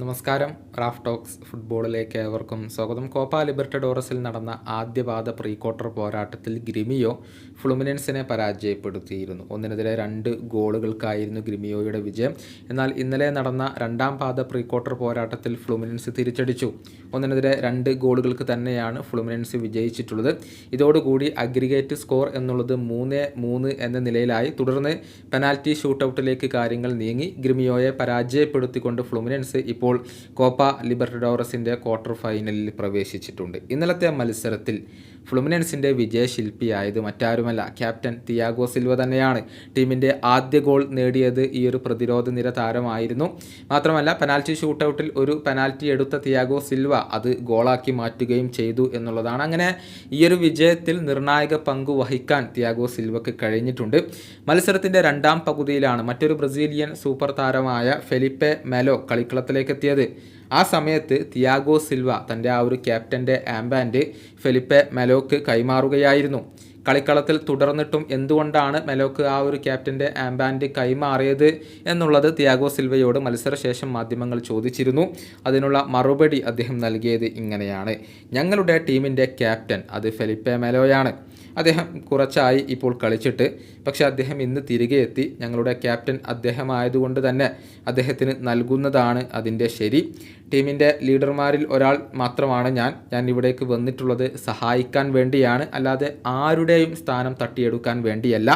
നമസ്കാരം. Raf talks ഫുട്ബോളിലേക്ക് ഏവർക്കും സ്വാഗതം. കോപ്പ ലിബർട്ടഡോറസിൽ നടന്ന ആദ്യപാദ പ്രീ ക്വാർട്ടർ പോരാട്ടത്തിൽ ഗ്രിമിയോ ഫ്ലുമിനൻസിനെ പരാജയപ്പെടുത്തിയിരുന്നു. ഒന്നിനെതിരെ രണ്ട് ഗോളുകൾക്കായിരുന്നു ഗ്രിമിയോയുടെ വിജയം. എന്നാൽ ഇന്നലെ നടന്ന രണ്ടാം പാദ പ്രീ ക്വാർട്ടർ പോരാട്ടത്തിൽ ഫ്ലുമിനൻസ് തിരിച്ചടിച്ചു. ഒന്നിനെതിരെ രണ്ട് ഗോളുകൾക്ക് തന്നെയാണ് ഫ്ലുമിനൻസ് വിജയിച്ചിട്ടുള്ളത്. ഇതോടുകൂടി അഗ്രിഗേറ്റ് സ്കോർ എന്നുള്ളത് മൂന്ന് മൂന്ന് എന്ന നിലയിലായി. തുടർന്ന് പെനാൽറ്റി ഷൂട്ടൗട്ടിലേക്ക് കാര്യങ്ങൾ നീങ്ങി. ഗ്രിമിയോയെ പരാജയപ്പെടുത്തിക്കൊണ്ട് ഫ്ലുമിനൻസ് ഇപ്പോൾ കോപ്പ ലിബർട്ടഡോറസിന്റെ ക്വാർട്ടർ ഫൈനലിൽ പ്രവേശിച്ചിട്ടുണ്ട്. ഇന്നലത്തെ മത്സരത്തിൽ ഫ്ലുമിനൻസിന്റെ വിജയശില്പിയായത് മറ്റാരുമല്ല ക്യാപ്റ്റൻ തിയാഗോ സിൽവ തന്നെയാണ്. ടീമിന്റെ ആദ്യ ഗോൾ നേടിയത് ഈ ഒരു പ്രതിരോധ നിര താരമായിരുന്നു. മാത്രമല്ല പെനാൽറ്റി ഷൂട്ടൗട്ടിൽ ഒരു പെനാൽറ്റി എടുത്ത തിയാഗോ സിൽവ അത് ഗോളാക്കി മാറ്റുകയും ചെയ്തു എന്നുള്ളതാണ്. അങ്ങനെ ഈ ഒരു വിജയത്തിൽ നിർണായക പങ്ക് വഹിക്കാൻ തിയാഗോ സിൽവക്ക് കഴിഞ്ഞിട്ടുണ്ട്. മത്സരത്തിന്റെ രണ്ടാം പകുതിയിലാണ് മറ്റൊരു ബ്രസീലിയൻ സൂപ്പർ താരമായ ഫെലിപ്പെ മെലോ കളിക്കളത്തിലേക്ക് എത്തിയത് ആ സമയത്ത് തിയാഗോ സിൽവ തന്റെ ആ ഒരു ക്യാപ്റ്റന്റെ ആംബാൻഡ് ഫെലിപ്പെ മെലോക്ക് കൈമാറുകയായിരുന്നു. കളിക്കളത്തിൽ തുടർന്നിട്ടും എന്തുകൊണ്ടാണ് മെലോക്ക് ആ ഒരു ക്യാപ്റ്റന്റെ ആംബാൻഡ് കൈമാറിയത് എന്നുള്ളത് തിയാഗോ സിൽവയോട് മത്സരശേഷം മാധ്യമങ്ങൾ ചോദിച്ചിരുന്നു. അതിനുള്ള മറുപടി അദ്ദേഹം നൽകിയത് ഇങ്ങനെയാണ്. ഞങ്ങളുടെ ടീമിന്റെ ക്യാപ്റ്റൻ അത് ഫെലിപ്പെ മെലോയാണ്. അദ്ദേഹം കുറച്ചായി ഇപ്പോൾ കളിച്ചിട്ട് പക്ഷേ അദ്ദേഹം ഇന്ന് തിരികെ എത്തി. ഞങ്ങളുടെ ക്യാപ്റ്റൻ അദ്ദേഹമായതുകൊണ്ട് തന്നെ അദ്ദേഹത്തിന് നൽകുന്നതാണ് അതിന്റെ ശരി. ടീമിന്റെ ലീഡർമാരിൽ ഒരാൾ മാത്രമാണ് ഞാൻ. ഞാൻ ഇവിടേക്ക് വന്നിട്ടുള്ളത് സഹായിക്കാൻ വേണ്ടിയാണ്. അല്ലാതെ ആരുടെയും സ്ഥാനം തട്ടിയെടുക്കാൻ വേണ്ടിയല്ല.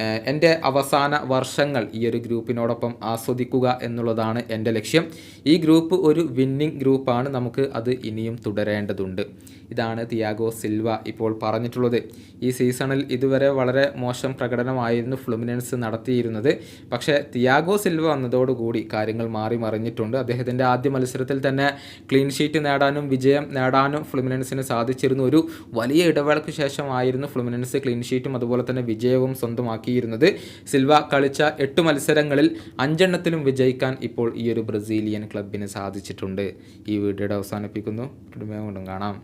എന്റെ അവസാന വർഷങ്ങൾ ഈ ഒരു ഗ്രൂപ്പിനോടൊപ്പം ആസ്വദിക്കുക എന്നുള്ളതാണ് എന്റെ ലക്ഷ്യം. ഈ ഗ്രൂപ്പ് ഒരു വിന്നിംഗ് ഗ്രൂപ്പാണ്. നമുക്ക് അത് ഇനിയും തുടരേണ്ടതുണ്ട്. ഇതാണ് തിയാഗോ സിൽവ ഇപ്പോൾ പറഞ്ഞിട്ടുള്ളത്. ഈ സീസണിൽ ഇതുവരെ വളരെ മോശം പ്രകടനമായിരുന്നു ഫ്ലുമിനൻസ് നടത്തിയിരുന്നത്. പക്ഷേ തിയാഗോ സിൽവ വന്നതോടുകൂടി കാര്യങ്ങൾ മാറി മറിഞ്ഞിട്ടുണ്ട്. അദ്ദേഹത്തിന്റെ ആദ്യ മത്സരത്തിൽ തന്നെ ക്ലീൻ ഷീറ്റ് നേടാനും വിജയം നേടാനും ഫ്ലുമിനൻസിന് സാധിച്ചിരുന്നു ഒരു വലിയ ഇടവേളയ്ക്ക് ശേഷമായിരുന്നു ഫ്ലുമിനൻസ് ക്ലീൻ ഷീറ്റും അതുപോലെ തന്നെ വിജയവും സ്വന്തമാക്കിയിരുന്നത് സിൽവ കളിച്ച എട്ട് മത്സരങ്ങളിൽ അഞ്ചെണ്ണത്തിലും വിജയിക്കാൻ ഇപ്പോൾ ഈ ഒരു ബ്രസീലിയൻ ക്ലബിന് സാധിച്ചിട്ടുണ്ട്. ഈ വീഡിയോയുടെ അവസാനിപ്പിക്കുന്നു. കൊണ്ടും കാണാം.